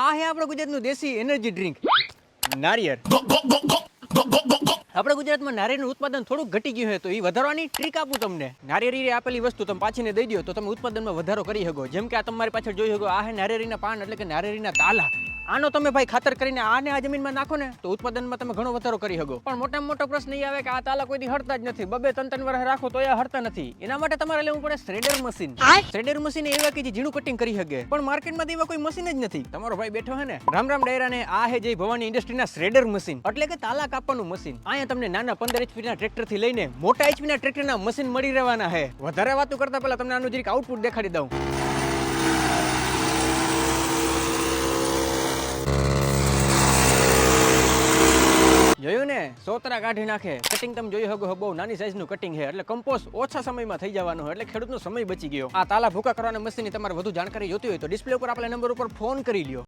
આ હે આપણો ગુજરાતનું દેશી એનર્જી ડ્રિંક નારિયેળ. આપણે ગુજરાતમાં નારિયેળનું ઉત્પાદન થોડુંક ઘટી ગયું છે તો એ વધારવાની ટ્રીક આપું તમને. નારિયેળી આપેલી વસ્તુ તમે પાછીને દઈ દો તો તમે ઉત્પાદનમાં વધારો કરી શકો. જેમ કે આ તમારી પાછળ જોઈ શકો આ હે નારિયેળીના પાન એટલે કે નારિયેળીના તાલા આનો તમે ભાઈ ખાતર કરીને આને આ જમીનમાં નાખો ને તો ઉત્પાદનમાં તમે ઘણો વધારો કરી શકો. પણ મોટામાં મોટો પ્રશ્ન એ આવે કે આ તાલા કોઈ દી હરતા જ નથી. બબે ત્રણ ત્રણ વર્ષ રાખો તો એ હરતા નથી. એના માટે તમારે લેવું પડે શ્રેડર મશીન. શ્રેડર મશીન એવા કે જે ઝીણું કટિંગ કરી શકે. પણ માર્કેટમાં એવા કોઈ મશીન જ નથી. તમારો ભાઈ બેઠો હે ને રામ રામ ડાયરા ને આ હે જય ભવાની ઇન્ડસ્ટ્રીના શ્રેડર મશીન. એટલે કે તાલા કાપવાનું મશીન. અહીંયા તમને નાના પંદર એચપી ના ટ્રેક્ટરથી લઈને મોટા એચપી ના ટ્રેક્ટર ના મશીન મળી રહેવાના હે. વધારે વાતો કરતા પહેલા તમને આનું જરીક આઉટપુટ દેખાડી દઉં. જોયું ને? સોતરા કાઢી નાખે. કટિંગ તમે જોઈ શકો બહુ નાની સાઈઝનું કટિંગ છે. એટલે કમ્પોઝ ઓછા સમયમાં થઈ જવાનો એટલે ખેડૂતનો સમય બચી ગયો. આ તાલા ભૂકા કરવાના મશીનની તમારે વધુ જાણકારી જોતી હોય તો ડિસ્પ્લે ઉપર આપણા નંબર ઉપર ફોન કરી લ્યો.